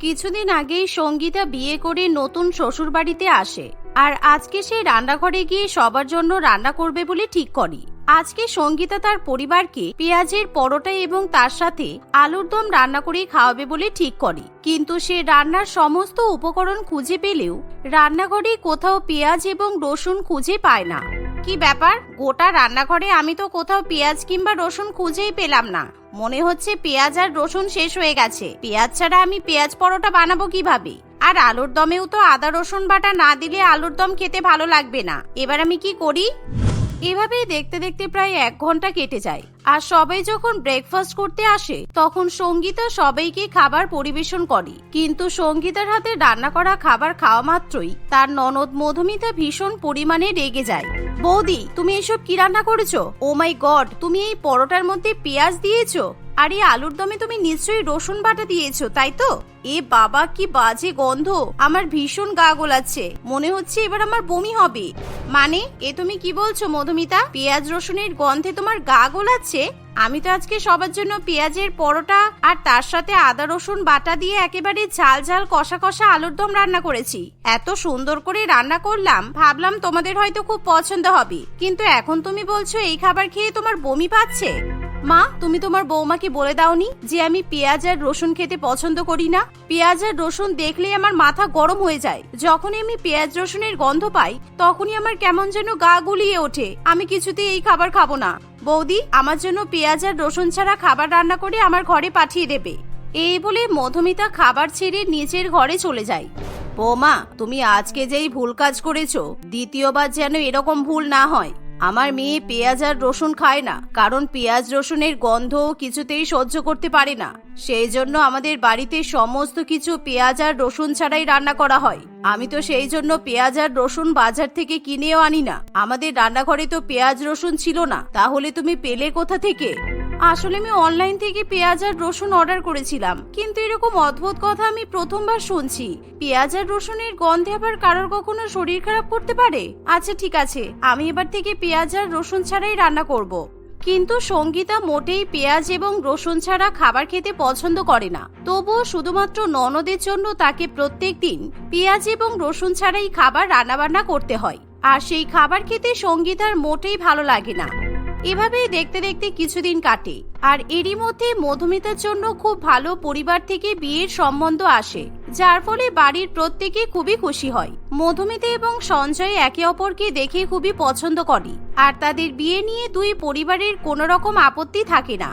কিছুদিন আগেই সঙ্গীতা বিয়ে করে নতুন শ্বশুর বাড়িতে আসে। আর আজকে সে রান্নাঘরে গিয়ে সবার জন্য রান্না করবে বলে ঠিক করে। আজকে সঙ্গীতা তার পরিবারকে পেঁয়াজের পরোটা এবং তার সাথে আলুর দম রান্না করে খাওয়াবে বলে ঠিক করে। কিন্তু সে রান্নার সমস্ত উপকরণ খুঁজে পেলেও রান্নাঘরে কোথাও পেঁয়াজ এবং রসুন খুঁজে পায় না। কি ব্যাপার? গোটা রান্নাঘরে আমি তো কোথাও পেঁয়াজ কিংবা রসুন খুঁজেই পেলাম না। মনে হচ্ছে পেঁয়াজ আর রসুন শেষ হয়ে গেছে। পেঁয়াজ ছাড়া আমি পেঁয়াজ পরোটা বানাবো কীভাবে? আর আলুর দমেও তো আদা রসুন বাটা না দিলে আলুর দম খেতে ভালো লাগবে না। এবার আমি কি করি? এভাবেই দেখতে দেখতে প্রায় এক ঘণ্টা কেটে যায়। আর সবাই যখন ব্রেকফাস্ট করতে আসে, তখন সঙ্গীতা সবাইকে খাবার পরিবেশন করে। কিন্তু সঙ্গীতার হাতে রান্না করা খাবার খাওয়া মাত্রই তার ননদ মধুমিতা ভীষণ পরিমাণে রেগে যায়। বৌদি, তুমি এসব কি রান্না করেছ? ও মাই গড তুমি এই পরোটার মধ্যে পেঁয়াজ দিয়েছ? আর এই আলুর দমে তুমি নিশ্চয়ই রসুন বাটা দিয়েছ, তাই তো? এ বাবা, কি বাজে গন্ধ। আমার ভীষণ গা গোলাচ্ছে। মনে হচ্ছে এবার আমার বমি হবে। মানে এ তুমি কি বলছো, মধুমিতা? পেঁয়াজ রসুনের গন্ধে তোমার গা গোলাচ্ছে? আমি তো আজকে সবার জন্য পেঁয়াজের পরোটা আর তার সাথে আদা রসুন বাটা দিয়ে একেবারে ঝাল ঝাল কষা কষা আলুর দম রান্না করেছি। এত সুন্দর করে রান্না করলাম, ভাবলাম তোমাদের হয়তো খুব পছন্দ হবে। কিন্তু এখন তুমি বলছো এই খাবার খেয়ে তোমার বমি পাচ্ছে? মা, তুমি তোমার বৌমাকে বলে দাওনি যে আমি পেঁয়াজ আর রসুন খেতে পছন্দ করি না? পেঁয়াজ আর রসুন দেখলেই আমার মাথা গরম হয়ে যায়। যখনই আমি পেঁয়াজ রসুনের গন্ধ পাই, তখনই আমার কেমন যেন গা গুলিয়ে ওঠে। আমি কিছুতেই এই খাবার খাব না। বৌদি, আমার জন্য পেঁয়াজ আর রসুন ছাড়া খাবার রান্না করে আমার ঘরে পাঠিয়ে দেবে। এই বলে মধুমিতা খাবার ছেড়ে নিজের ঘরে চলে যায়। বৌমা, তুমি আজকে যেই ভুল কাজ করেছ, দ্বিতীয়বার যেন এরকম ভুল না হয়। আমার মেয়ে পেঁয়াজ আর রসুন খায় না, কারণ পেঁয়াজ রসুনের গন্ধ কিছুতেই সহ্য করতে পারে না। সেই জন্য আমাদের বাড়িতে সমস্ত কিছু পেঁয়াজ আর রসুন ছাড়াই রান্না করা হয়। আমি তো সেই জন্য পেঁয়াজ আর রসুন বাজার থেকে কিনেও আনি না। আমাদের রান্নাঘরে তো পেঁয়াজ রসুন ছিল না। তাহলে তুমি পেলে কোথা থেকে? আসলে আমি অনলাইন থেকে পেঁয়াজ আর রসুন অর্ডার করেছিলাম। কিন্তু এরকম অদ্ভুত কথা আমি প্রথমবার শুনছি। পেঁয়াজ আর রসুনের গন্ধে আবার কারোর কখনো শরীর খারাপ করতে পারে? আচ্ছা ঠিক আছে। আমি এবার থেকে পেঁয়াজ আর রসুন ছাড়াই রান্না করব। কিন্তু সঙ্গীতা মোটেই পেঁয়াজ এবং রসুন ছাড়া খাবার খেতে পছন্দ করে না। তবুও শুধুমাত্র ননদের জন্য তাকে প্রত্যেক দিন পেঁয়াজ এবং রসুন ছাড়াই খাবার রান্নাবান্না করতে হয়। আর সেই খাবার খেতে সঙ্গীতার মোটেই ভালো লাগে না। এভাবেই দেখতে দেখতে কিছুদিন কাটে। আর এরই মধ্যে মধুমিতার জন্য খুব ভালো পরিবার থেকে বিয়ের সম্বন্ধ আসে। যার ফলে বাড়ির প্রত্যেকে খুবই খুশি হয়। মধুমিতা এবং সঞ্জয় একে অপরকে দেখে খুবই পছন্দ করে। আর তাদের বিয়ে নিয়ে দুই পরিবারের কোনো রকম আপত্তি থাকে না।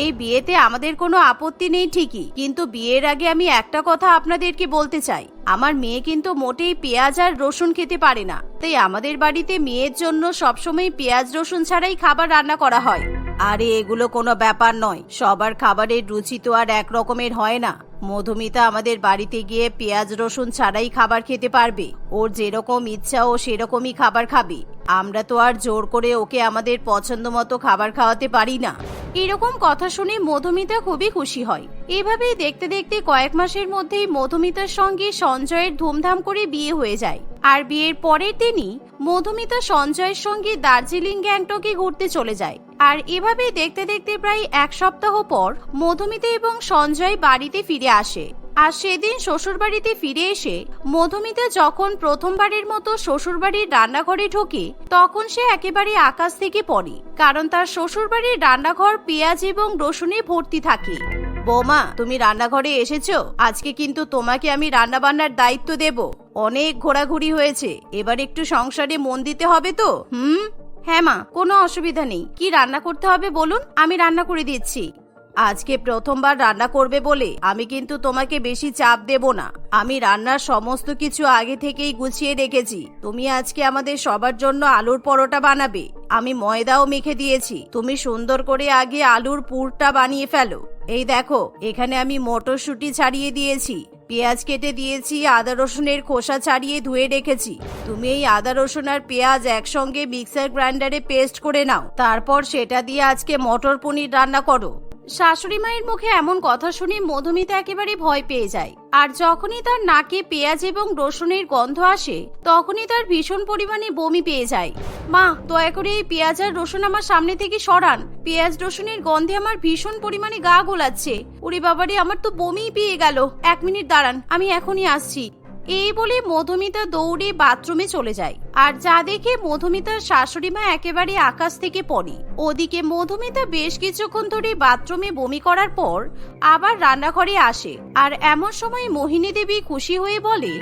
এই বিয়েতে আমাদের কোনো আপত্তি নেই ঠিকই, কিন্তু বিয়ের আগে আমি একটা কথা আপনাদেরকে বলতে চাই। আমার মেয়ে কিন্তু মোটেই পেঁয়াজ আর রসুন খেতে পারে না। তাই আমাদের বাড়িতে মেয়ের জন্য সবসময় পেঁয়াজ রসুন ছাড়াই খাবার রান্না করা হয়। আরে, এগুলো কোনো ব্যাপার নয়। সবার খাবারের রুচি তো আর এক রকমের হয় না। মধুমিতা আমাদের বাড়িতে গিয়ে পেঁয়াজ, রসুন ছাড়াই খাবার খেতে পারবে। ওর যেরকম ইচ্ছা, ও সেরকমই খাবার খাবে। আমরা তো আর জোর করে ওকে আমাদের পছন্দ মতো খাবার খাওয়াতে পারি না। এরকম কথা শুনে মধুমিতা খুবই খুশি হয়। এভাবেই দেখতে দেখতে কয়েক মাসের মধ্যেই মধুমিতার সঙ্গে সঞ্জয়ের ধুমধাম করে বিয়ে হয়ে যায়। আর বিয়ের পরের দিনই মধুমিতা সঞ্জয়ের সঙ্গে দার্জিলিং গ্যাংটকে ঘুরতে চলে যায়। আর এভাবেই দেখতে দেখতে প্রায় এক সপ্তাহ পর মধুমিতা এবং সঞ্জয় বাড়িতে ফিরে আসে। আর সেদিন শ্বশুরবাড়িতে ফিরে এসে মধুমিতা যখন প্রথমবারের মতো শ্বশুরবাড়ির রান্নাঘরে ঢোকে, তখন সে একেবারে আকাশ থেকে পড়ে, কারণ তার শ্বশুরবাড়ির রান্নাঘর পেঁয়াজ এবং রসুনে ভর্তি থাকে। বৌমা, তুমি রান্নাঘরে এসেছ? আজকে কিন্তু তোমাকে আমি রান্না বান্নার দায়িত্ব দেব। অনেক ঘোরাঘুরি হয়েছে। এবার একটু সংসারে মন দিতে হবে তো? হুম? হ্যাঁ মা, কোনো অসুবিধা নেই। কি রান্না করতে হবে বলুন? আমি রান্না করে দিচ্ছি। আজকে প্রথমবার রান্না করবে বলে আমি কিন্তু তোমাকে বেশি চাপ দেব না। আমি রান্নার সমস্ত কিছু আগে থেকেই গুছিয়ে রেখেছি। তুমি আজকে আমাদের সবার জন্য আলুর পরোটা বানাবে। আমি ময়দাও মেখে দিয়েছি। তুমি সুন্দর করে আগে আলুর পুরটা বানিয়ে ফেলো। এই দেখো, এখানে আমি মটরশুঁটি ছাড়িয়ে দিয়েছি। পেঁয়াজ কেটে দিয়েছি, আদা রসুনের খোসা ছাড়িয়ে ধুয়ে রেখেছি। তুমি এই আদা রসুন আর পেঁয়াজ একসঙ্গে মিক্সার গ্রাইন্ডারে পেস্ট করে নাও। তারপর সেটা দিয়ে আজকে মটর পনির রান্না করো। শাশুড়ি মায়ের মুখে এমন কথা শুনে মধুমিতা একেবারে ভয় পেয়ে যায়। আর যখনই তার নাকে পেঁয়াজ এবং রসুনের গন্ধ আসে, তখনই তার ভীষণ পরিমাণে বমি পেয়ে যায়। মা, দয়া করে এই পেঁয়াজ আর রসুন আমার সামনে থেকে সরান। পেঁয়াজ, রসুনের গন্ধে আমার ভীষণ পরিমাণে গা গোলাচ্ছে। ওরে বাবারে, আমার তো বমিই পেয়ে গেল। এক মিনিট দাঁড়ান, আমি এখনই আসছি। এই বলে মধুমিতা দৌড়ে বাথরুমে চলে যায়। আর যা দেখে মধুমিতার শাশুড়ি মা একেবারে আকাশ থেকে পড়ে। ওদিকে মধুমিতা বেশ কিছুক্ষণ ধরে বাথরুমে বমি করার পর আবার রান্নাঘরে আসে। আর এমন সময় মোহিনী দেবী খুশি হয়ে বলে,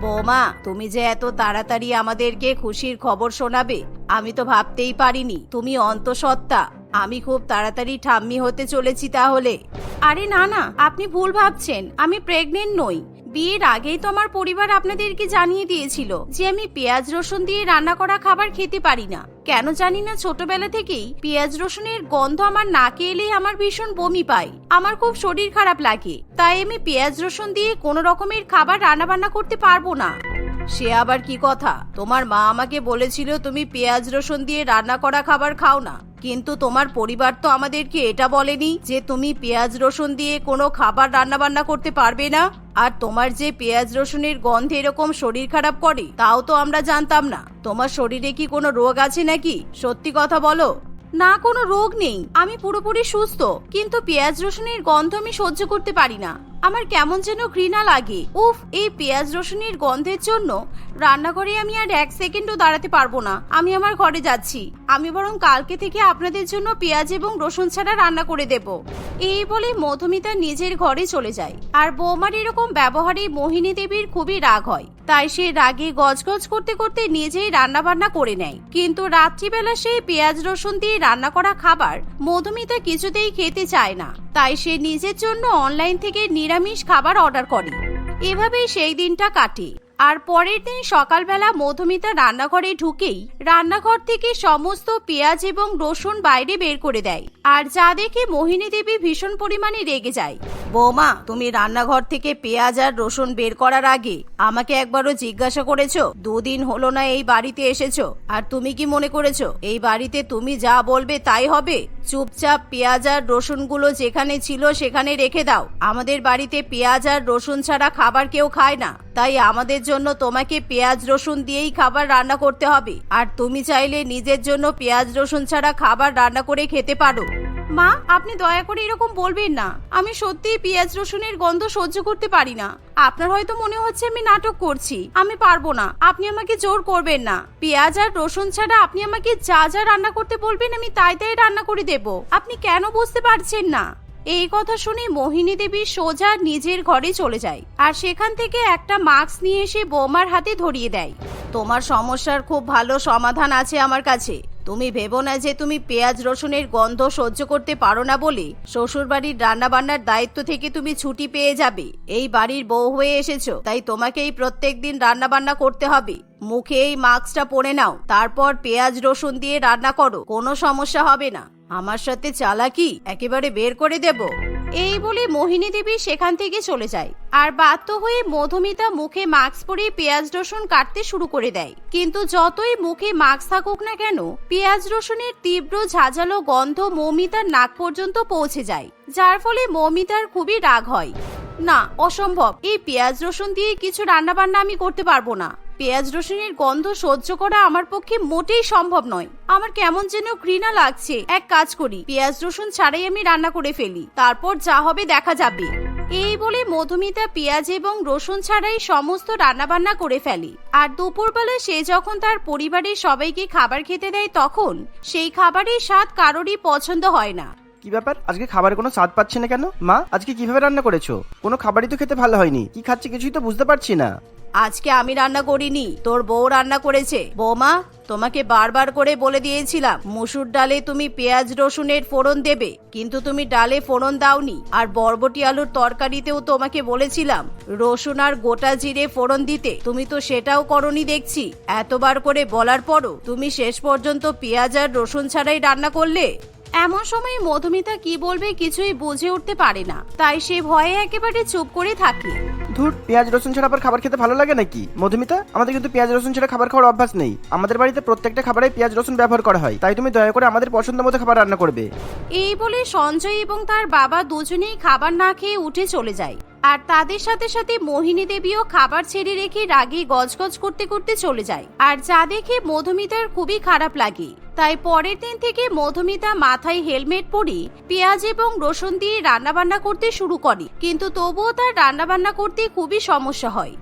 বৌমা, তুমি যে এত তাড়াতাড়ি আমাদেরকে খুশির খবর শোনাবে, আমি তো ভাবতেই পারিনি। তুমি অন্তঃসত্ত্বা। আমি খুব তাড়াতাড়ি ঠাম্মি হতে চলেছি তাহলে। আরে না না, আপনি ভুল ভাবছেন। আমি প্রেগনেন্ট নই। বিয়ের আগেই তো আমার পরিবার আপনাদেরকে জানিয়ে দিয়েছিল যে আমি পেঁয়াজ রসুন দিয়ে রান্না করা খাবার খেতে পারি না। কেন জানি না ছোটবেলা থেকেই পেঁয়াজ রসুনের গন্ধ আমার নাকে এলেই আমার ভীষণ বমি পাই আমার খুব শরীর খারাপ লাগে, তাই আমি পেঁয়াজ রসুন দিয়ে কোনো রকমের খাবার রান্না বান্না করতে পারব না। সে আবার কি কথা? তোমার মা আমাকে বলেছিল তুমি পেঁয়াজ রসুন দিয়ে রান্না করা খাবার খাও না। কিন্তু তোমার পরিবার তো আমাদেরকে এটা বলেনি যে তুমি পেঁয়াজ রসুন দিয়ে কোনো খাবার রান্না বান্না করতে পারবে না। আর তোমার যে পেঁয়াজ রসুনের গন্ধে এরকম শরীর খারাপ করে, তাও তো আমরা জানতাম না। তোমার শরীরে কি কোনো রোগ আছে নাকি? সত্যি কথা বলো। না, কোনো রোগ নেই। আমি পুরোপুরি সুস্থ, কিন্তু পেঁয়াজ রসুনের গন্ধ আমি সহ্য করতে পারি না। আমার কেমন যেন ঘৃণা লাগে। উফ, এই পেঁয়াজ রসুনের গন্ধের জন্য রান্নাঘরে আমি আর এক সেকেন্ডও দাঁড়াতে পারব না। আমি আমার ঘরে যাচ্ছি। আমি বরং কালকে থেকে আপনাদের জন্য পেঁয়াজ এবং রসুন ছাড়া রান্না করে দেব। এই বলে মধুমিতা নিজের ঘরে চলে যায়। আর বৌমার এরকম ব্যবহারে মোহিনী দেবীর খুবই রাগ হয়। তাই সে রাগে গজগজ করতে করতে নিজেই রান্না বান্না করে নেয়। কিন্তু রাত্রিবেলা সেই পেঁয়াজ রসুন দিয়ে রান্না করা খাবার মধুমিতা কিছুতেই খেতে চায় না। তাই সে নিজের জন্য অনলাইন থেকে নিরামিষ খাবার অর্ডার করে। এভাবেই সেই দিনটা কাটে। আর পরের দিন সকালবেলা মধুমিতা রান্নাঘরে ঢুকেই রান্নাঘর থেকে সমস্ত পেঁয়াজ এবং রসুন বাইরে বের করে দেয়। আর যা দেখে মোহিনী দেবী ভীষণ পরিমাণে রেগে যায়। বৌমা, তুমি রান্নাঘর থেকে পেঁয়াজ আর রসুন বের করার আগে আমাকে একবারও জিজ্ঞাসা করেছ? দুদিন হলো না এই বাড়িতে এসেছ। আর তুমি কি মনে করেছ, এই বাড়িতে তুমি যা বলবে তাই হবে? চুপচাপ পেঁয়াজ আর রসুনগুলো যেখানে ছিল সেখানে রেখে দাও। আমাদের বাড়িতে পেঁয়াজ আর রসুন ছাড়া খাবার কেউ খায় না। তাই আমাদের জন্য তোমাকে পেঁয়াজ, রসুন দিয়েই খাবার রান্না করতে হবে। আর তুমি চাইলে নিজের জন্য পেঁয়াজ, রসুন ছাড়া খাবার রান্না করে খেতে পারো। মা, আপনি দয়া করে এরকম বলবেন না। আমি সত্যিই পেঁয়াজ, রসুনের গন্ধ সহ্য করতে পারি না। আপনার হয়তো মনে হচ্ছে আমি নাটক করছি। আমি পারব না। আপনি আমাকে জোর করবেন না। পেঁয়াজ আর রসুন ছাড়া আপনি আমাকে যা যা রান্না করতে বলবেন, আমি তাই তাই রান্না করে দেব। আপনি কেন বুঝতে পারছেন না? এই কথা শুনে মোহিনী দেবী সোজা নিজের ঘরে চলে যায় আর সেখান থেকে একটা মাস্ক নিয়ে এসে বৌমার হাতে ধরিয়ে দেয়। তোমার সমস্যার খুব ভালো সমাধান আছে আমার কাছে। তুমি ভেবো না যে তুমি পেঁয়াজ রসুনের গন্ধ সহ্য করতে পারো না বলে শ্বশুর বাড়ির রান্না দায়িত্ব থেকে তুমি ছুটি পেয়ে যাবে। এই বাড়ির বউ হয়ে এসেছ, তাই তোমাকেই প্রত্যেক দিন রান্নাবান্না করতে হবে। মুখে এই মাস্কটা পরে নাও, তারপর পেঁয়াজ রসুন দিয়ে রান্না করো, কোনো সমস্যা হবে না। আমার সাথে চালাকি? একেবারে বের করে দেব। এই বলে মোহিনী দেবী সেখান থেকে চলে যায়। আর বাধ্য হয়ে মধুমিতা মুখে মাস্ক পরে পেঁয়াজ রসুন কাটতে শুরু করে দেয়। কিন্তু যতই মুখে মাস্ক থাকুক না কেন, পেঁয়াজ রসুনের তীব্র ঝাঁঝালো গন্ধ মৌমিতার নাক পর্যন্ত পৌঁছে যায়। যার ফলে মৌমিতার খুবই রাগ হয়। না, অসম্ভব। এই পেঁয়াজ রসুন দিয়ে কিছু রান্না বান্না আমি করতে পারব না। পেঁয়াজ রসুনের গন্ধ সহ্য করা আমার পক্ষে মোটেই সম্ভব নয়। আমার কেমন যেন ঘৃণা লাগছে। এক কাজ করি, পেঁয়াজ রসুন ছাড়াই আমি রান্না করে ফেলি। তারপর যা হবে দেখা যাবে। এই বলে মধুমিতা পেঁয়াজ এবং রসুন ছাড়াই সমস্ত রান্নাবান্না করে ফেলে। আর দুপুরবেলা সে যখন তার পরিবারের সবাইকে খাবার খেতে দেয় তখন সেই খাবারের স্বাদ কারোরই পছন্দ হয় না। কি ব্যাপার? আজকে খাবারে কোনো স্বাদ পাচ্ছি না কেন? মা, আজকে কীভাবে রান্না করেছ? কোনো খাবারই তো খেতে ভালো হয়নি। কি খাচ্ছি কিছুই তো বুঝতে পারছি না। আজকে আমি রান্না করিনি, তোর বউ রান্না করেছে। বৌমা, তোমাকে বারবার করে বলে দিয়েছিলাম, মুসুর ডালে তুমি পেঁয়াজ রসুনের ফোড়ন দেবে, কিন্তু তুমি ডালে ফোড়ন দাওনি, আর বরবটি আলুর তরকারিতেও তোমাকে বলেছিলাম, রসুন আর গোটা জিরে ফোড়ন দিতে। তুমি তো সেটাও করনি দেখছি। এতবার করে বলার পরও তুমি শেষ পর্যন্ত পেঁয়াজ আর রসুন ছাড়াই রান্না করলে? এমন সময় মধুমিতা কি বলবে কিছুই বুঝে উঠতে পারে না। তাই সে ভয়ে একেবারে চুপ করে থাকে। ধুর পেঁয়াজ রসুন ছাড়া আবার খাবার খেতে ভালো লাগে নাকি? মধুমিতা আমাদের কিন্তু পেঁয়াজ রসুন ছাড়া খাবার খাওয়ার অভ্যাস নেই। আমাদের বাড়িতে প্রত্যেকটা খাবারে পেঁয়াজ রসুন ব্যবহার করা হয়। তাই তুমি দয়া করে আমাদের পছন্দ মতো খাবার রান্না করবে। এই বলে সঞ্জয় এবং তার বাবা দুজনেই খাবার না খেয়ে উঠে চলে যায়। আর তাদের সাথে সাথে মোহিনী দেবীও খাবার ছেড়ে রেখে রাগে গজগজ করতে করতে চলে যায়। আর যা দেখে মধুমিতার খুবই খারাপ লাগে। তাই পরের দিন থেকে মধুমিতা মাথায় হেলমেট পরে পেঁয়াজ এবং রসুন দিয়ে রান্নাবান্না করতে শুরু করে। কিন্তু তবুও তার রান্নাবান্না করতে খুবই সমস্যা হয়।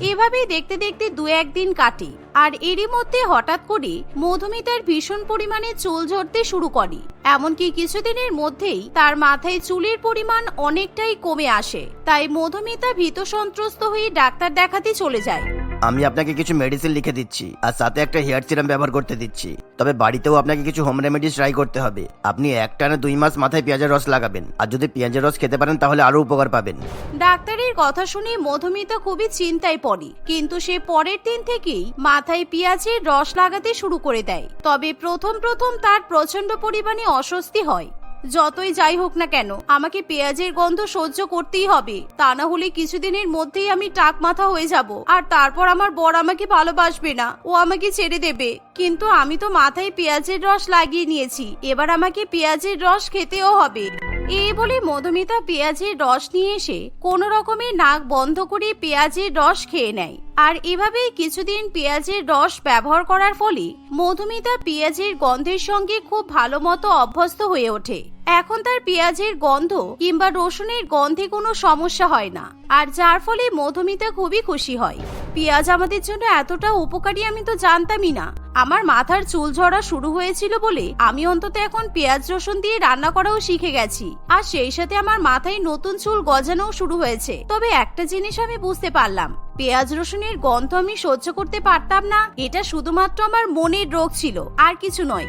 এভাবেই দেখতে দেখতে দু একদিন কাটে, আর এরই মধ্যে হঠাৎ করে মধুমিতার ভীষণ পরিমাণে চুল ঝরতে শুরু করে। এমনকি কিছুদিনের মধ্যেই তার মাথায় চুলের পরিমাণ অনেকটাই কমে আসে, তাই মধুমিতা ভীত সন্ত্রস্ত হয়ে ডাক্তার দেখাতে চলে যায়। আমি আপনাকে কিছু মেডিসিন লিখে দিচ্ছি, আর সাথে একটা হেয়ার সিরাম ব্যবহার করতে দিচ্ছি। তবে বাড়িতেও আপনাকে কিছু হোম রেমেডিস ট্রাই করতে হবে। আপনি একটানা দুই মাস মাথায় পেঁয়াজের রস লাগাবেন, আর যদি পেঁয়াজের রস খেতে পারেন তাহলে আরও উপকার পাবেন। ডাক্তারের কথা শুনে মধুমিতা খুবই চিন্তায় পড়ে, কিন্তু সে পরের দিন থেকেই মাথায় পেঁয়াজের রস লাগাতে শুরু করে দেয়। তবে প্রথম প্রথম তার প্রচণ্ড পরিমাণে অস্বস্তি হয়। যতই যাই হোক না কেন, আমাকে পেঁয়াজের গন্ধ সহ্য করতেই হবে। তা না হলে কিছুদিনের মধ্যেই আমি টাক মাথা হয়ে যাব। আর তারপর আমার বর আমাকে ভালোবাসবে না। ও আমাকে ছেড়ে দেবে। কিন্তু আমি তো মাথায় পেঁয়াজের রস লাগিয়ে নিয়েছি। এবার আমাকে পেঁয়াজের রস খেতেও হবে। এই বলে মধুমিতা পেঁয়াজের রস নিয়ে এসে কোন রকমের নাক বন্ধ করে পেঁয়াজের রস খেয়ে নেয়। আর এভাবেই কিছুদিন পেঁয়াজের রস ব্যবহার করার ফলে মধুমিতা পেঁয়াজের গন্ধের সঙ্গে খুব ভালো মতো অভ্যস্ত হয়ে ওঠে। এখন তার পেঁয়াজের গন্ধ কিংবা রসুনের গন্ধে কোনো সমস্যা হয় না, আর যার ফলে মধুমিতা খুবই খুশি হয়। পেঁয়াজ আমাদের জন্য এতটা উপকারী আমি তো জানতামই না। আমার মাথার চুল ঝরা শুরু হয়েছিল বলে আমি অন্তত এখন পেঁয়াজ রসুন দিয়ে রান্না করাও শিখে গেছি। আর সেই সাথে আমার মাথায় নতুন চুল গজানোও শুরু হয়েছে। তবে একটা জিনিস আমি বুঝতে পারলাম, পেঁয়াজ রসুনের গন্ধ আমি সহ্য করতে পারতাম না, এটা শুধুমাত্র আমার মনের রোগ ছিল, আর কিছু নয়।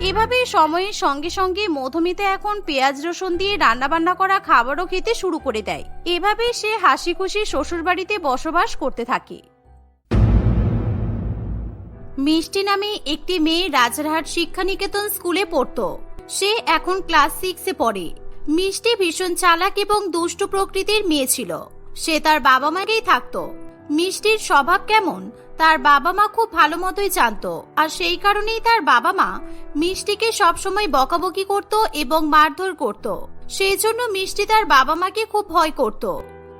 এভাবে সময়ের সঙ্গে সঙ্গে মধুমিতা এখন পেঁয়াজ রসুন দিয়ে রান্নাবান্না করা খাবারও খেতে শুরু করে দেয়। এভাবে সে হাসি খুশি শ্বশুরবাড়িতে বসবাস করতে থাকে। মিষ্টি নামে একটি মেয়ে রাজারহাট শিক্ষানিকেতন স্কুলে পড়তো। সে এখন ক্লাস সিক্সে পড়ে। মিষ্টি ভীষণ চালাক এবং দুষ্টু প্রকৃতির মেয়ে ছিল। সে তার বাবা মাকেই থাকতো। মিষ্টির স্বভাব কেমন? তার বাবা মা খুব ভালো মতোই জানতো, আর সেই কারণেই তার বাবা মা মিষ্টিকে সবসময় বকাবকি করত এবং মারধর করত। সেই জন্য মিষ্টি তার বাবা মাকে খুব ভয় করত।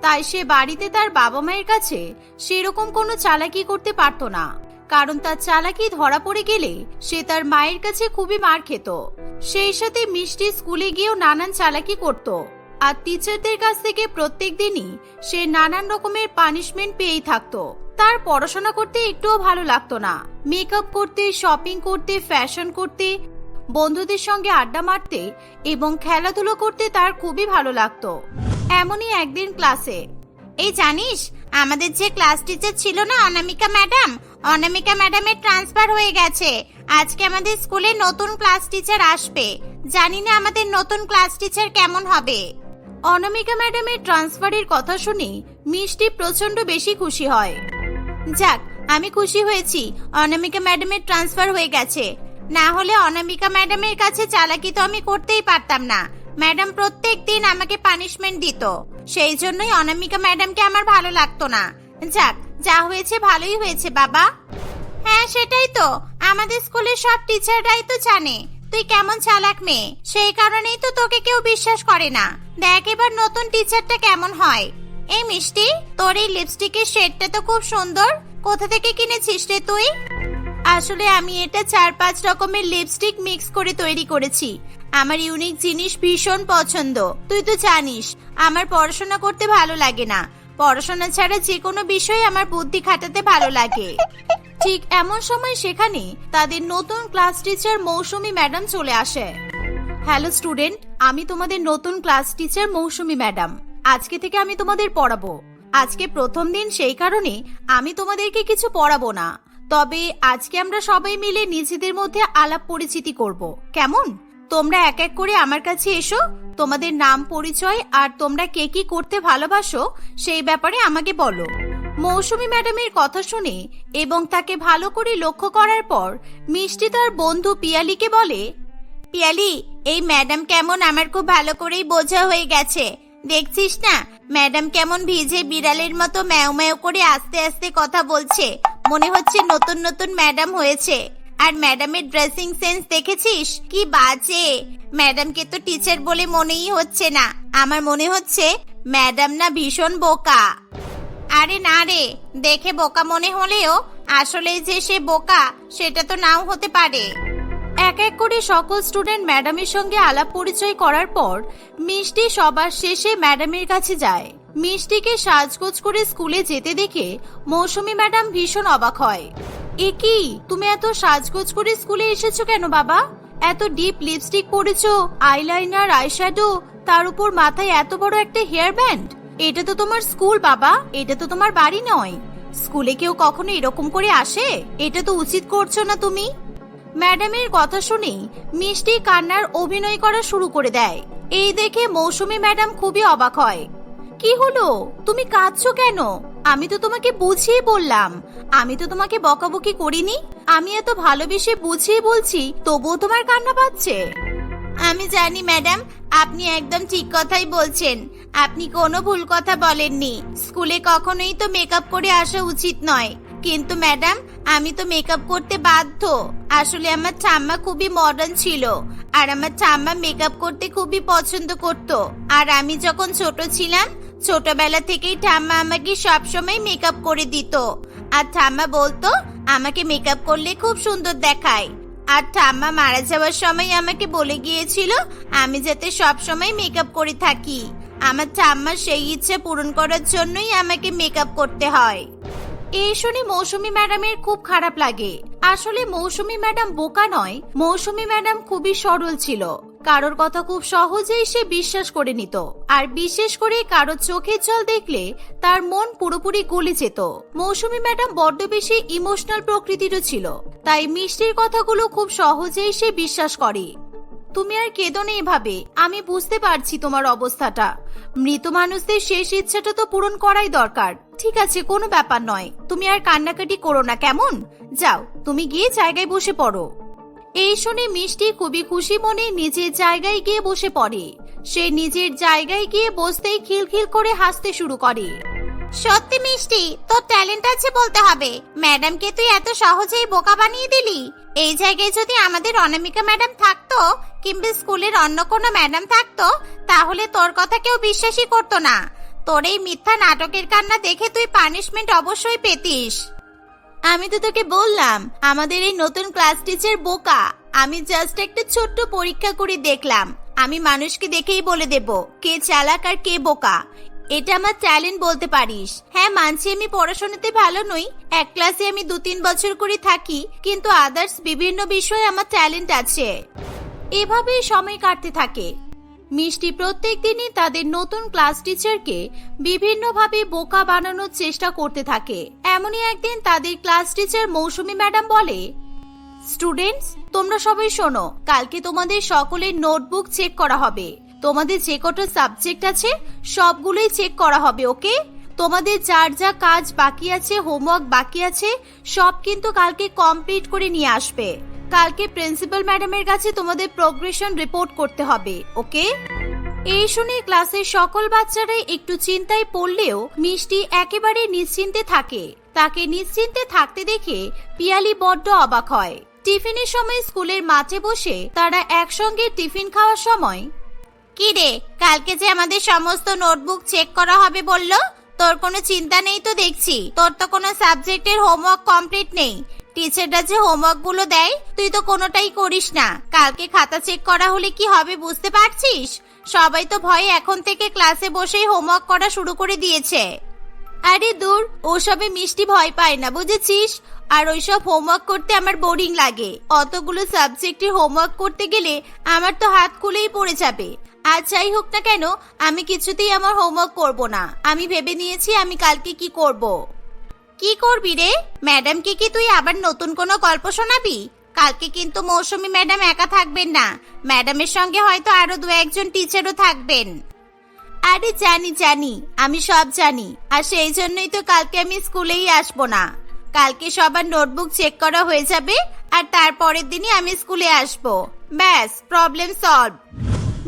তাই সে বাড়িতে তার বাবা মায়ের কাছে সেরকম কোনো চালাকি করতে পারতো না। কারণ তার চালাকি ধরা পড়ে গেলে সে তার মায়ের কাছে খুবই মার খেত। সেই সাথে মিষ্টি স্কুলে গিয়েও নানান চালাকি করত। আর টিচারদের কাছ থেকে প্রত্যেক দিনই সে নানান রকমের পানিশমেন্ট পেয়েই থাকতো। তার পড়াশোনা করতে একটুও ভালো লাগতো না। মেকআপ করতে, শপিং করতে, ফ্যাশন করতে, বন্ধুদের সঙ্গে আড্ডা মারতে এবং খেলাধুলো করতে তার খুবই ভালো লাগতো। এমনই একদিন ক্লাসে, এই জানিস, আমাদের যে ক্লাস টিচার ছিল না অনামিকা ম্যাডাম? অনামিকা ম্যাডামের ট্রান্সফার হয়ে গেছে। আজকে আমাদের স্কুলে নতুন ক্লাস টিচার আসবে। জানি না আমাদের নতুন ক্লাস টিচার কেমন হবে। অনামিকা ম্যাডামের ট্রান্সফারের কথা শুনে মিষ্টি প্রচণ্ড বেশি খুশি হয়। যাক, আমি খুশি হয়েছি। অনামিকা ম্যাডামের ট্রান্সফার হয়ে গেছে। না হলে অনামিকা ম্যাডামের কাছে চালাকি তো আমি করতেই পারতাম না। ম্যাডাম প্রত্যেক দিন আমাকে পানিশমেন্ট দিত। সেই জন্যই অনামিকা ম্যাডামকে আমার ভালো লাগতো না। যাক, যা হয়েছে ভালোই হয়েছে, বাবা। হ্যাঁ সেটাই তো। আমাদের স্কুলের সব টিচাররাই তো জানে। তুই কেমন চালাক মেয়ে? সেই কারণেই তো তোকে কেউ বিশ্বাস করে না। দেখ এবার নতুন টিচারটা কেমন হয়। এই মিষ্টি, তোর এই লিপস্টিকের শেডটা তো খুব সুন্দর। কোথা থেকে কিনেছিস রে তুই? আসলে আমি এটা চার পাঁচ রকমের লিপস্টিক মিক্স করে তৈরি করেছি। আমার ইউনিক জিনিস ভীষণ পছন্দ। তুই তো জানিস, আমার পড়াশোনা করতে ভালো লাগে না। পড়াশোনা ছাড়া যে কোনো বিষয়ে আমার বুদ্ধি খাটাতে ভালো লাগে। ঠিক এমন সময় সেখানে তাদের নতুন ক্লাস টিচার মৌসুমি ম্যাডাম চলে আসে। হ্যালো স্টুডেন্ট, আমি তোমাদের নতুন ক্লাস টিচার মৌসুমি ম্যাডাম। আজকে থেকে আমি তোমাদের পড়াবো। আজকে প্রথম দিন সেই কারণে আমি তোমাদেরকে কিছু পড়াবো না। তবে আজকে আমরা সবাই মিলে নিজেদের মধ্যে আলাপ পরিচিতি করব। কেমন? তোমরা এক এক করে আমার কাছে এসো, তোমাদের নাম, পরিচয় আর তোমরা কে কি করতে ভালোবাসো সেই ব্যাপারে আমাকে বলো। মৌসুমী ম্যাডামের কথা শুনে এবং তাকে ভালো করে লক্ষ্য করার পর মিষ্টি তার বন্ধু পিয়ালিকে বলে, পিয়ালি, এই ম্যাডাম কেমন? আমার খুব ভালো করেই বোঝা হয়ে গেছে। দেখছিস না? ম্যাডাম কেমন ভিজে বিড়ালের মতো ম্যাও ম্যাও করে আস্তে আস্তে কথা বলছে। মনে হচ্ছে নতুন নতুন ম্যাডাম হয়েছে। আর ম্যাডামের ড্রেসিং সেন্স দেখেছিস? কি বাজে। ম্যাডামকে তো টিচার বলে মনেই হচ্ছে না। আমার মনে হচ্ছে ম্যাডাম না ভীষণ বোকা। আরে না রে, দেখে বোকা মনে হলেও আসলে যে সে বোকা, সেটা তো নাও হতে পারে। এক এক করে সকল স্টুডেন্ট ম্যাডামের সঙ্গে আলাপ পরিচয় করার পর, মিষ্টি সবার শেষে ম্যাডামের কাছে যায়। মিষ্টিকে সাজগোজ করে স্কুলে যেতে দেখে মৌসুমী ম্যাডাম ভীষণ অবাক হয়। এ কি? তুমি এত সাজগোজ করে স্কুলে এসেছ কেন বাবা? এত ডিপ লিপস্টিক পরেছো আইলাইনার আইশ্যাডো তার উপর মাথায় এত বড় একটা হেয়ার ব্যান্ড এটা তো তোমার স্কুল বাবা, এটা তো তোমার বাড়ি নয়। স্কুলে কেউ কখনো এরকম করে আসে? এটা তো উচিত করছ না তুমি? ম্যাডামের কথা শুনেই মিষ্টি কান্নার অভিনয় করা শুরু করে দেয়। এই দেখে মৌসুমী ম্যাডাম খুবই অবাক হয়। কি হলো? তুমি কাঁদছো কেন? আমি তো তোমাকে বুঝিয়ে বললাম। আমি তো তোমাকে বকাবকি করিনি। আমি এত ভালোবেসে বুঝিয়ে বলছি, তবুও তোমার কান্না পাচ্ছে? আমি জানি ম্যাডাম, আপনি একদম ঠিক কথাই বলছেন। আপনি কোনো ভুল কথা বলেননি। স্কুলে কখনোই তো মেকআপ করে আসা উচিত নয়। কিন্তু ম্যাডাম, আমি তো মেকআপ করতে বাধ্য। আসলে আমার ঠাম্মা খুবই মডার্ন ছিল, আর আমার ঠাম্মা মেকআপ করতে খুবই পছন্দ করত। আর আমি যখন ছোট ছিলাম, ছোটবেলা থেকেই ঠাম্মা আমাকে সবসময় মেকআপ করে দিত। আর ঠাম্মা বলতো, আমাকে মেকআপ করলে খুব সুন্দর দেখায়। আর ঠাম্মা মারা যাওয়ার সময় আমাকে বলে গিয়েছিল, আমি যাতে সব সময় মেকআপ করে থাকি। আমার ঠাম্মার সেই ইচ্ছে পূরণ করার জন্যই আমাকে মেকআপ করতে হয়। এই শুনে মৌসুমী ম্যাডামের খুব খারাপ লাগে। আসলে মৌসুমী ম্যাডাম বোকা নয়, মৌসুমী ম্যাডাম খুবই সরল ছিল। কারোর কথা খুব সহজেই সে বিশ্বাস করে নিত। আর বিশেষ করে কারোর চোখের জল দেখলে তার মন পুরোপুরি গলে যেত। মৌসুমী ম্যাডাম বড্ড বেশি ইমোশনাল প্রকৃতিরও ছিল। তাই মিষ্টির কথাগুলো খুব সহজেই সে বিশ্বাস করে। তুমি আর কেঁদো না এভাবে। আমি বুঝতে পারছি তোমার অবস্থাটা। মৃত মানুষদের শেষ ইচ্ছাটা তো পূরণ করাই দরকার। ঠিক আছে, কোনো ব্যাপার নয়। তুমি আর কান্নাকাটি করো না, কেমন? যাও, তুমি গিয়ে জায়গায় বসে পড়ো। এই শুনে মিষ্টি খুবই খুশি মনে নিজের জায়গায় গিয়ে বসে পড়ে। সে নিজের জায়গায় গিয়ে বসতেই খিলখিল করে হাসতে শুরু করে। সত্যি মিষ্টি, তোর ট্যালেন্ট আছে বলতে হবে। ম্যাডামকে তুই এত সহজেই বোকা বানিয়ে দিলি। এই জায়গায় যদি আমাদের অনামিকা ম্যাডাম থাকতো কিংবা স্কুলের অন্য কোনো ম্যাডাম থাকতো, তাহলে তোর কথা কেউ বিশ্বাসই করতো না। তোর এই মিথ্যা নাটকের কান্না দেখে তুই পানিশমেন্ট অবশ্যই পেতিস। আমি তো তোকে বললাম, আমাদের এই নতুন ক্লাস টিচার বোকা। আমি জাস্ট একটা ছোট্ট পরীক্ষা করে দেখলাম। আমি মানুষকে দেখেই বলে দেব, কে চালাক আর কে বোকা। এটা আমার ট্যালেন্ট বলতে পারিস। হ্যাঁ মানছি আমি পড়াশোনাতে ভালো নই। এক ক্লাসে আমি দু তিন বছর করে থাকি, কিন্তু আদার্স বিভিন্ন বিষয়ে আমার ট্যালেন্ট আছে। এভাবেই সময় কাটতে থাকে। মিষ্টি প্রত্যেক দিনই তাদের নতুন ক্লাস টিচারকে বিভিন্নভাবে বোকা বানানোর চেষ্টা করতে থাকে। এমনই একদিন তাদের ক্লাস টিচার মৌসুমি ম্যাডাম বলে, স্টুডেন্টস, তোমরা সবাই শোনো, কালকে তোমাদের সকলের নোটবুক চেক করা হবে। তোমাদের যে কটা সাবজেক্ট আছে, সবগুলোই চেক করা হবে, ওকে? তোমাদের যার যা কাজ বাকি আছে, হোমওয়ার্ক বাকি আছে, সব কিন্তু কালকে কমপ্লিট করে নিয়ে আসবে। কালকে প্রিন্সিপাল ম্যাডামের কাছে তোমাদের প্রোগ্রেশন রিপোর্ট করতে হবে, ওকে? এই শুনে ক্লাসের সকল বাচ্চারাই একটু চিন্তায় পড়লেও মিষ্টি একেবারে নিশ্চিন্তে থাকে। তাকে নিশ্চিন্তে থাকতে দেখে পিয়ালি বড্ড অবাক হয়। টিফিনের সময় স্কুলের মাঠে বসে তারা একসঙ্গে টিফিন খাওয়ার সময়, কি রে, কালকে যে আমাদের সমস্ত নোটবুক চেক করা হবে বলল? তোর কোনো চিন্তা নেই তো দেখছি। তোর তো কোনো সাবজেক্টের হোমওয়ার্ক কমপ্লিট নেই। টিচাররা যে হোমওয়ার্কগুলো দেয়, তুই তো কোনোটাই করিস না। কালকে খাতা চেক করা হলে কি হবে বুঝতে পারছিস? সবাই তো ভয়ে এখন থেকে ক্লাসে বসেই হোমওয়ার্ক করা শুরু করে দিয়েছে। আরে দূর, ওসবে মিষ্টি ভয় পায় না, বুঝেছিস? আর ওইসব হোমওয়ার্ক করতে আমার বোরিং লাগে। অতগুলো সাবজেক্টের হোমওয়ার্ক করতে গেলে আমার তো হাত খুলেই পড়ে যাবে। আর যাই হোক না কেন, আমি কিছুতেই আমার হোমওয়ার্ক করব না। আমি ভেবে নিয়েছি আমি কালকে কি করব। কি করবি রে? ম্যাডামকে কি তুই আবার নতুন কোনো গল্প শোনাবি? কালকে কিন্তু মৌসুমী ম্যাডাম একা থাকবেন না। ম্যাডামের সঙ্গে হয়তো আরও দু একজন টিচারও থাকবেন। আরে জানি জানি। আমি সব জানি। আর সেই জন্যই তো কালকে আমি স্কুলেই আসব না। কালকে সবার নোটবুক চেক করা হয়ে যাবে, আর তারপরের দিনই আমি স্কুলে আসব। ব্যাস প্রবলেম সলভ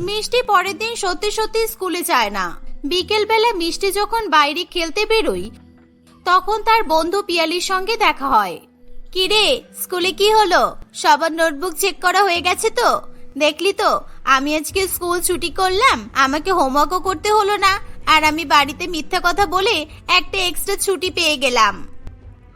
মিষ্টি পরের দিন সত্যি সত্যি স্কুলে যায় না। বিকেলবেলা মিষ্টি যখন বাইরে খেলতে বেরোয় তখন তার বন্ধু পিয়ালির সঙ্গে দেখা হয়। কিরে, স্কুলে কি হলো? সবার নোটবুক চেক করা হয়ে গেছে তো? দেখলি তো, আমি আজকে স্কুল ছুটি করলাম, আমাকে হোমওয়ার্কও করতে হলো না, আর আমি বাড়িতে মিথ্যা কথা বলে একটা এক্সট্রা ছুটি পেয়ে গেলাম।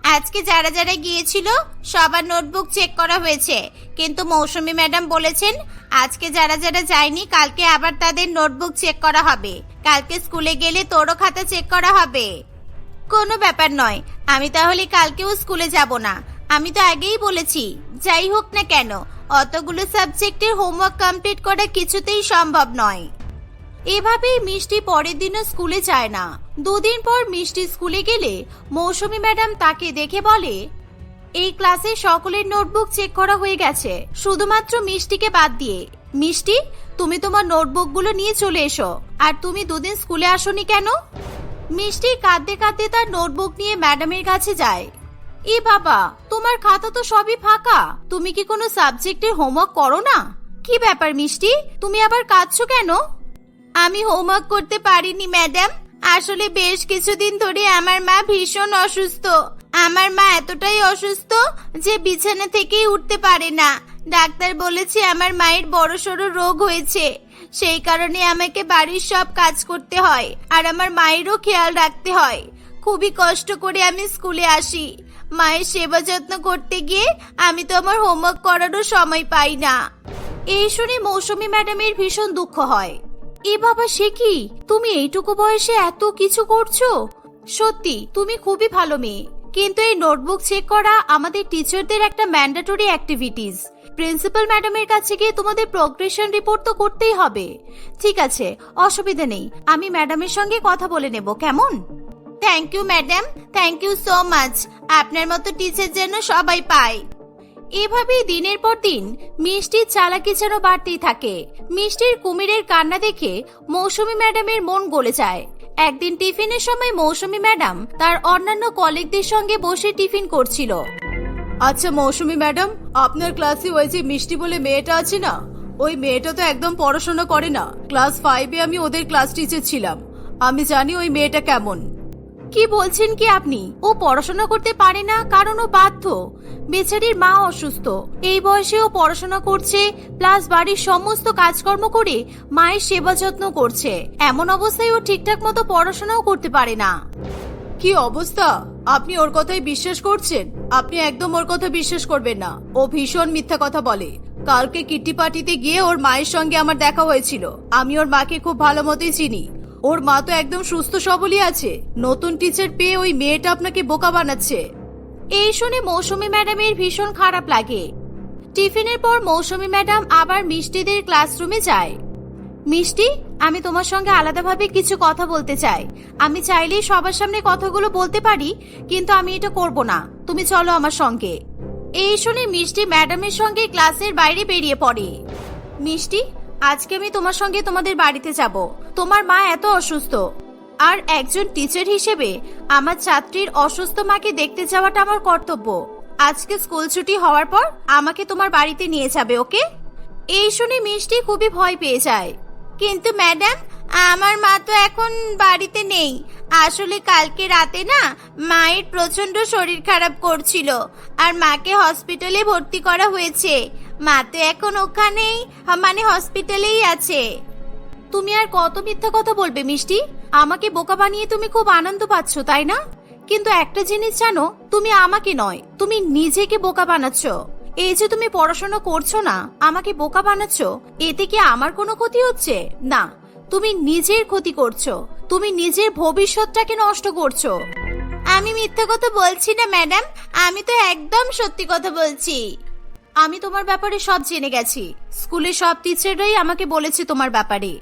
আজকে যারা যারা গিয়েছিল, সবার নোটবুক চেক করা হয়েছে। কিন্তু মৌসুমী ম্যাডাম বলেছেন, আজকে যারা যারা যায়নি, কালকে আবার তাদের নোটবুক চেক করা হবে। কালকে স্কুলে গেলে তোরও খাতা চেক করা হবে। কোনো ব্যাপার নয়। আমি তাহলে কালকেও স্কুলে যাব না। আমি তো আগেই বলেছি, যাই হোক না কেন, অতগুলো সাবজেক্টের হোমওয়ার্ক কমপ্লিট করা কিছুতেই সম্ভব নয়। এভাবেই মিষ্টি পরের দিনও স্কুলে যায় না। দুদিন পর মিষ্টি স্কুলে গেলে মৌসুমী ম্যাডাম তাকে দেখে বলে, এই ক্লাসে সকলের নোটবুক চেক করা হয়ে গেছে, শুধুমাত্র মিষ্টিকে বাদ দিয়ে। মিষ্টি, তুমি তোমার নোটবুকগুলো নিয়ে চলে এসো, আর তুমি দুদিন স্কুলে আসোনি কেন? মিষ্টি কাঁদতে কাঁদতে তার নোটবুক নিয়ে ম্যাডামের কাছে যায়। এ বাবা, তোমার খাতা তো সবই ফাঁকা। তুমি কি কোনো সাবজেক্টের হোমওয়ার্ক করো না? কি ব্যাপার মিষ্টি? তুমি আবার কাঁদছো কেন? আমি হোমওয়ার্ক করতে পারিনি, ম্যাডাম। আসলে বেশ কিছুদিন ধরে আমার মা ভীষণ অসুস্থ। আমার মা এতটাই অসুস্থ যে বিছানা থেকেই উঠতে পারে না। ডাক্তার বলেছে আমার মায়ের বড় সড়ো রোগ হয়েছে। সেই কারণে আমাকে বাড়ির সব কাজ করতে হয় আর আমার মায়েরও খেয়াল রাখতে হয়। খুবই কষ্ট করে আমি স্কুলে আসি। মায়ের সেবা যত্ন করতে গিয়ে আমি তো আমার হোমওয়ার্ক করারও সময় পাই না। এই শুনে মৌসুমী ম্যাডামের ভীষণ দুঃখ হয়। এ বাবা, সে কি? তুমি এইটুকু বয়সে এত কিছু করছ? সত্যি, তুমি খুবই ভালো মেয়ে। কিন্তু এই নোটবুক চেক করা আমাদের টিচারদের একটা ম্যান্ডেটরি অ্যাক্টিভিটিস। প্রিন্সিপাল ম্যাডামের কাছে গিয়ে তোমাদের প্রোগ্রেশন রিপোর্ট তো করতেই হবে। ঠিক আছে, অসুবিধা নেই। আমি ম্যাডামের সঙ্গে কথা বলে নেব, কেমন? Thank you madam thank you so much আপনার মতো টিচার যেন সবাই পায়। এভাবেই দিনের পর দিন মিষ্টির চালাকি যেন বাড়তেই থাকে। মিষ্টির কুমিরের কান্না দেখে মৌসুমী ম্যাডামের মন গলে যায়। একদিন টিফিনের সময় মৌসুমী ম্যাডাম তার অন্যান্য কলিগদের সঙ্গে বসে টিফিন করছিল। আচ্ছা মৌসুমী ম্যাডাম, আপনার ক্লাসে ওই যে মিষ্টি বলে মেয়েটা আছে না, ওই মেয়েটা তো একদম পড়াশোনা করে না। ক্লাস ফাইভে আমি ওদের ক্লাস টিচার ছিলাম। আমি জানি ওই মেয়েটা কেমন। কি বলছেন কি আপনি? ও পড়াশোনা করতে পারে না, কারণ ও বাধ্য। বেচারির মা অসুস্থ। এই বয়সে ও পড়াশোনা করছে প্লাস বাড়ির সমস্ত কাজকর্ম করে মায়ের সেবা যত্ন করছে। এমন অবস্থায় ও ঠিকঠাক মতো পড়াশোনাও করতে পারে না। কি অবস্থা? আপনি ওর কথাই বিশ্বাস করছেন? আপনি একদম ওর কথা বিশ্বাস করবেন না। ও ভীষণ মিথ্যা কথা বলে। কালকে কিট্টি পার্টিতে গিয়ে ওর মায়ের সঙ্গে আমার দেখা হয়েছিল। আমি ওর মাকে খুব ভালো মতোই চিনি। ওর মা তো একদম সুস্থ সবলই আছে। নতুন টিচার পেয়ে ওই মেয়েটা আপনাকে বোকা বানাচ্ছে। এই শুনে মৌসুমী ম্যাডামের ভীষণ খারাপ লাগে। টিফিনের পর মৌসুমী ম্যাডাম আবার মিষ্টিদের ক্লাসরুমে যায়। মিষ্টি, আমি তোমার সঙ্গে আলাদাভাবে কিছু কথা বলতে চাই। আমি চাইলেই সবার সামনে কথাগুলো বলতে পারি, কিন্তু আমি এটা করব না। তুমি চলো আমার সঙ্গে। এই শুনে মিষ্টি ম্যাডামের সঙ্গে ক্লাসের বাইরে বেরিয়ে পড়ে। মিষ্টি, আজকে আমি তোমার সঙ্গে তোমাদের বাড়িতে যাব। তোমার মা এত অসুস্থ। আর একজন টিচার হিসেবে আমার ছাত্রীর অসুস্থ মাকে দেখতে যাওয়াটা আমার কর্তব্য। আজকে স্কুল ছুটি হওয়ার পর আমাকে তোমার বাড়িতে নিয়ে যাবে, ওকে? এই শুনে মিষ্টি খুবই ভয় পেয়ে যায়। কিন্তু ম্যাডাম, আমার মা তো এখন বাড়িতে নেই। আসলে কালকে রাতে না মায়ের প্রচণ্ড শরীর খারাপ করছিল আর মাকে হসপিটালে ভর্তি করা হয়েছে। মা তো এখন ওখানেই মানে হসপিটালেই আছে। তুমি আর কত মিথ্যা কথা বলবে মিষ্টি? আমাকে বোকা বানিয়ে তুমি খুব আনন্দ পাচ্ছ, তাই না? কিন্তু একটা জিনিস জানো, তুমি আমাকে নয়, তুমি নিজেকে বোকা বানাচ্ছ। এই যে তুমি পড়াশোনা করছ না, আমাকে বোকা বানাচ্ছ, এতে কি আমার কোনো ক্ষতি হচ্ছে? না, তুমি নিজের ক্ষতি করছ, তুমি নিজের ভবিষ্যৎটাকে নষ্ট করছ। আমি মিথ্যা কথা বলছি না, ম্যাডাম, আমি তো একদম সত্যি কথা বলছি। আমি তোমার ব্যাপারে সব জেনে গেছি, স্কুলে সব টিচাররাই আমাকে বলেছে তোমার ব্যাপারে।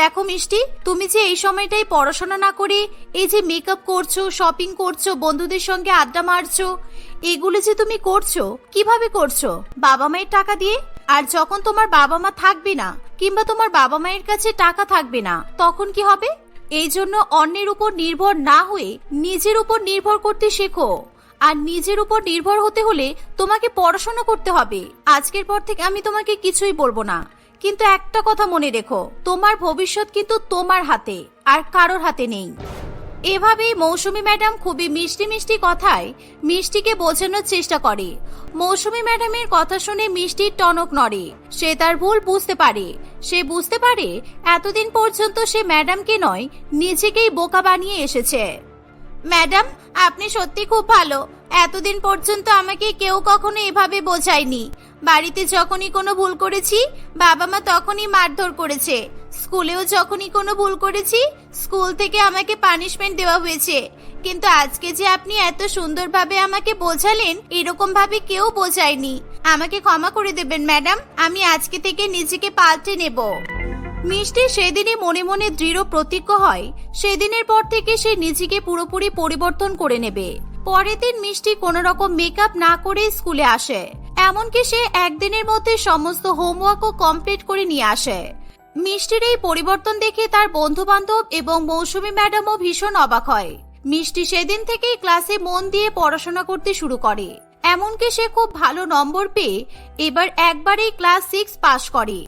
দেখো মিষ্টি, তুমি যে এই সময়টাই পড়াশোনা না করে, এই যে মেকআপ করছ শপিং করছ, বন্ধুদের সঙ্গে আড্ডা মারছো এগুলো যে তুমি করছ, কীভাবে করছ? বাবা মায়ের টাকা দিয়ে? আর যখন তোমার বাবা মা থাকবে না, কিংবা তোমার বাবা মায়ের কাছে টাকা থাকবে না, তখন কি হবে? এই জন্য অন্যের উপর নির্ভর না হয়ে নিজের উপর নির্ভর করতে শেখো। আর নিজের উপর নির্ভর হতে হলে তোমাকে পড়াশোনা করতে হবে। আজকের পর থেকে আমি তোমাকে কিছুই বলব না। কিন্তু একটা কথা মনে রেখো, তোমার ভবিষ্যৎ কিন্তু তোমার হাতে, আর কারোর হাতে নেই। এভাবেই মৌসুমী ম্যাডাম খুবই মিষ্টি মিষ্টি কথায় মিষ্টিকে বোঝানোর চেষ্টা করে। মৌসুমী ম্যাডামের কথা শুনে মিষ্টির টনক নড়ে। সে তার ভুল বুঝতে পারে। সে বুঝতে পারে এতদিন পর্যন্ত সে ম্যাডামকে নয়, নিজেকেই বোকা বানিয়ে এসেছে। ম্যাডাম, আপনি সত্যি খুব ভালো। এতদিন পর্যন্ত আমাকে কেউ কখনো এভাবে বোঝায়নি। বাড়িতে যখনই কোনো ভুল করেছি বাবা মা তখনই মারধর করেছে। স্কুলেও যখনই কোনো ভুল করেছি, স্কুল থেকে আমাকে পানিশমেন্ট দেওয়া হয়েছে। কিন্তু আজকে যে আপনি এত সুন্দরভাবে আমাকে বোঝালেন এরকম ভাবে কেউ বোঝায়নি। আমাকে ক্ষমা করে দেবেন, ম্যাডাম। আমি আজকে থেকে নিজেকে পাল্টে নেব। মিষ্টি সেদিনই মনে মনে দৃঢ় প্রতিজ্ঞ হয়। সেদিনের পর থেকে সে নিজেকে পুরোপুরি পরিবর্তন করে নেবে। পরের দিন মিষ্টি কোনো রকম মেকআপ না করে স্কুলে আসে। এমনকি সে একদিনের মধ্যে সমস্ত হোমওয়ার্কও কমপ্লিট করে নিয়ে আসে। মিষ্টির এই পরিবর্তন দেখে তার বন্ধু বান্ধব এবং মৌসুমী ম্যাডামও ভীষণ অবাক হয়। মিষ্টি সেদিন থেকেই ক্লাসে মন দিয়ে পড়াশোনা করতে শুরু করে। এমনকি সে খুব ভালো নম্বর পেয়ে এবার একবারেই ক্লাস সিক্স পাশ করে।